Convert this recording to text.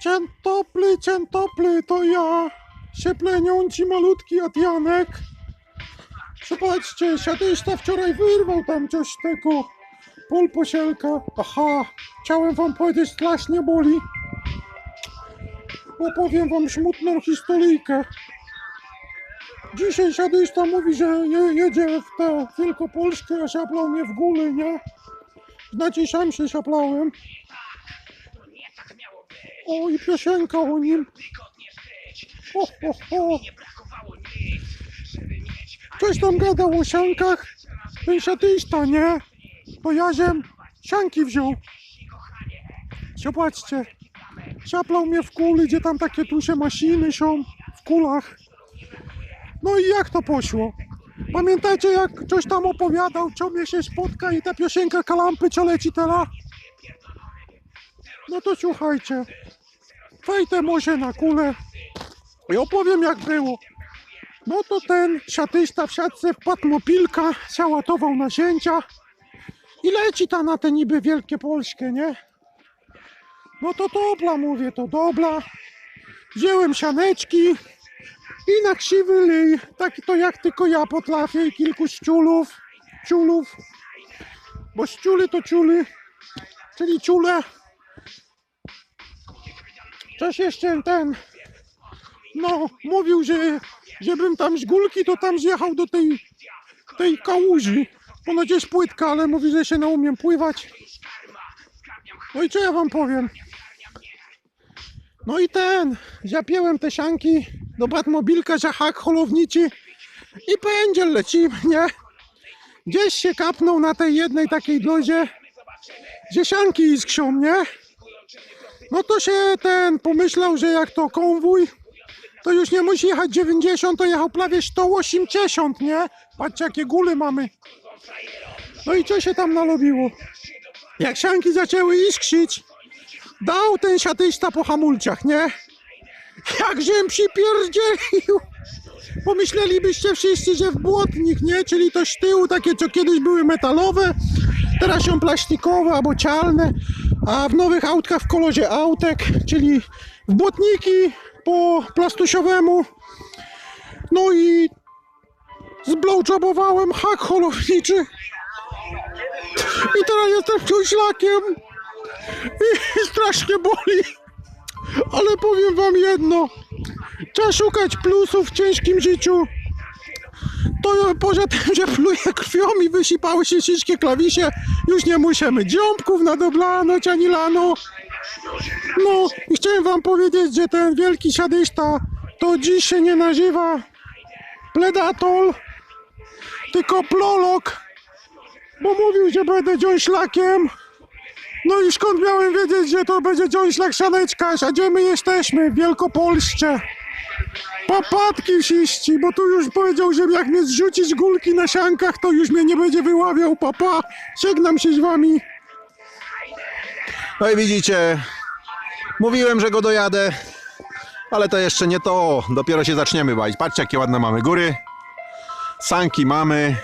Dzień dobry, to ja. Sieplenią ci malutki Adrianek. Zobaczcie, siadysta wczoraj wyrwał tam coś tego polposielka. Aha, chciałem wam powiedzieć, strasznie boli. Opowiem wam smutną historyjkę. Dzisiaj siadysta mówi, że je, jedzie w tę Wielkopolskę, a siaplał mnie w góry, nie? Znaczy sam się siaplałem. O, i piosenka o nim. Ho, ho, ho. Coś tam gadał o siankach. Ten siatysta, nie? To Jaziem sianki wziął. Zobaczcie. Siaplał mnie w kuli, gdzie tam takie tusze maszyny są w kulach. No i jak to poszło? Pamiętacie jak coś tam opowiadał, co mnie się spotka i ta piosenka kalampy, co leci teraz? No to słuchajcie. Wejdę może na kulę i opowiem jak było. No to ten siatysta w siatce wpadł mopilka, załatował nasięcia i leci ta na te niby wielkie Polskie, nie? No to dobra, mówię, to dobra. Wziąłem sianeczki i na krzywy lyj, taki to jak tylko ja potrafię i kilku ściulów, ciulów, bo ściuly to ciuly, czyli ciule. Coś jeszcze ten, no, mówił, że żebym tam z górki, to tam zjechał do tej, tej kałuży. Ponoć jest płytka, ale mówi, że się naumiem pływać. No i co ja wam powiem? No i ten, zapięłem te sianki do Batmobilka za hak holowniczy i pędziel leci, nie? Gdzieś się kapnął na tej jednej takiej drodze, gdzie sianki iskrzą, nie? No to się ten pomyślał, że jak to konwój, to już nie musi jechać 90, to jechał prawie 180, nie? Patrzcie jakie góry mamy. No i co się tam nalobiło? Jak sianki zaczęły iskrzyć, dał ten siatysta po hamulcach, nie? Jak żem przypierdzielił. Pomyślelibyście wszyscy, że w błotnik, nie? Czyli to z tyłu takie, co kiedyś były metalowe, teraz są plastikowe albo cialne, a w nowych autkach w kolorze autek, czyli w błotniki po plastusiowemu. No i zblowjobowałem hak holowniczy. I teraz jestem ciuślakiem i strasznie boli. Ale powiem wam jedno. Trzeba szukać plusów w ciężkim życiu. To poza tym, że pluje krwią i wysipały się wszystkie klawisze, już nie musimy dziąbków na dobranoc ani lano. No i chciałem wam powiedzieć, że ten wielki siadysta to dziś się nie nazywa Pledatol, tylko Plolok, bo mówił, że będę dziąślakiem. No i skąd miałem wiedzieć, że to będzie dziąślak sianeczkarz, a gdzie my jesteśmy? W Wielkopolsce. Papatki wsiści, bo tu już powiedział, że jak mnie zrzucić gulki na siankach, to już mnie nie będzie wyławiał, papa. Żegnam się z wami. No i widzicie, mówiłem, że go dojadę, ale to jeszcze nie to. Dopiero się zaczniemy bawić. Patrzcie, jakie ładne mamy góry. Sanki mamy.